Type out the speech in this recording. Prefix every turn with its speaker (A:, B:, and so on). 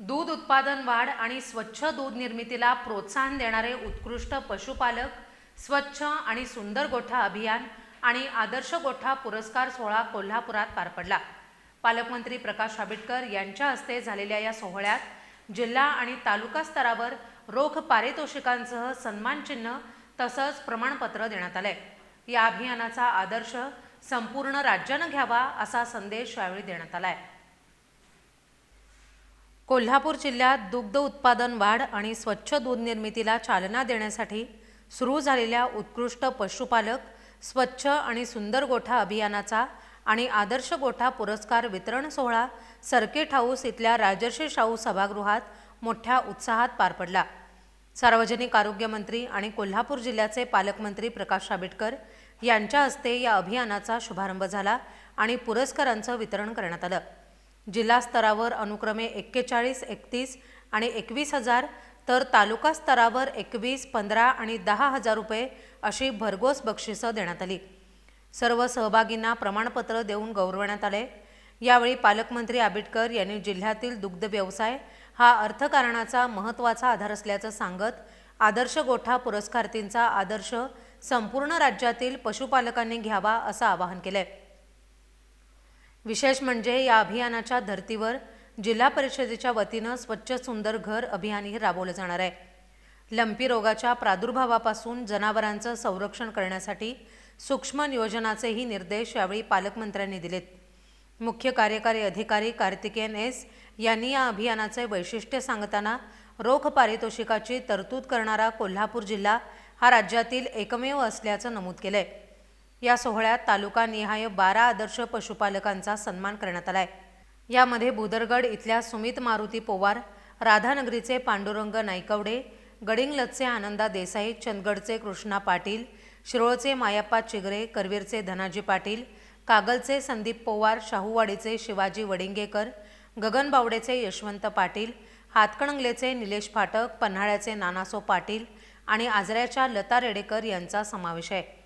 A: दूध उत्पादन वाढ आणि स्वच्छ दूध निर्मितीला प्रोत्साहन देणारे उत्कृष्ट पशुपालक स्वच्छ आणि सुंदर गोठा अभियान आणि आदर्श गोठा पुरस्कार सोहळा कोल्हापुरात पार पडला. पालकमंत्री प्रकाश आंबेडकर यांच्या हस्ते झालेल्या या सोहळ्यात जिल्हा आणि तालुका स्तरावर रोख पारितोषिकांसह सन्मानचिन्ह तसंच प्रमाणपत्र देण्यात आलंय. या अभियानाचा आदर्श संपूर्ण राज्यानं घ्यावा असा संदेश यावेळी देण्यात आला आहे कोल्हापूर जिल्ह्यात दुग्ध उत्पादन वाढ आणि स्वच्छ दूध निर्मितीला चालना देण्यासाठी सुरू झालेल्या उत्कृष्ट पशुपालक स्वच्छ आणि सुंदर गोठा अभियानाचा आणि आदर्श गोठा पुरस्कार वितरण सोहळा सर्किट हाऊस इथल्या राजर्षी शाहू सभागृहात मोठ्या उत्साहात पार पडला. सार्वजनिक आरोग्य मंत्री आणि कोल्हापूर जिल्ह्याचे पालकमंत्री प्रकाश आंबेडकर यांच्या हस्ते या अभियानाचा शुभारंभ झाला आणि पुरस्कारांचं वितरण करण्यात आलं. जिल्हा स्तरावर अनुक्रमे एक्केचाळीस एकतीस आणि एकवीस हजार तर तालुका स्तरावर एकवीस पंधरा आणि दहा हजार रुपये अशी भरघोस बक्षिसं देण्यात आली. सर्व सहभागींना प्रमाणपत्र देऊन गौरवण्यात आले. यावेळी पालकमंत्री आंबेडकर यांनी जिल्ह्यातील दुग्ध व्यवसाय हा अर्थकारणाचा महत्त्वाचा आधार असल्याचं सांगत आदर्श गोठा पुरस्कार्थींचा आदर्श संपूर्ण राज्यातील पशुपालकांनी घ्यावा असं आवाहन केलंय. विशेष म्हणजे या अभियानाच्या धर्तीवर जिल्हा परिषदेच्या वतीनं स्वच्छ सुंदर घर अभियानही राबवलं जाणार आहे. लंपी रोगाच्या प्रादुर्भावापासून जनावरांचं संरक्षण करण्यासाठी सूक्ष्म नियोजनाचेही निर्देश यावेळी पालकमंत्र्यांनी दिलेत. मुख्य कार्यकारी अधिकारी कार्तिकेयन एस यांनी या अभियानाचे वैशिष्ट्य सांगताना रोख पारितोषिकाची तरतूद करणारा कोल्हापूर जिल्हा हा राज्यातील एकमेव असल्याचं नमूद केलं आहे या सोहळ्यात तालुकानिहाय बारा आदर्श पशुपालकांचा सन्मान करण्यात आलाय. यामध्ये भुदरगड इथल्या सुमित मारुती पोवार राधानगरीचे पांडुरंग नायकवडे गडिंगलजचे आनंदा देसाई चंदगडचे कृष्णा पाटील शिरोळचे मायाप्पा चिगरे करवीरचे धनाजी पाटील कागलचे संदीप पोवार शाहूवाडीचे शिवाजी वडिंगेकर गगनबावडेचे यशवंत पाटील हातकणंगलेचे निलेश फाटक पन्हाळ्याचे नानासो पाटील आणि आजऱ्याच्या लता रेडेकर यांचा समावेश आहे.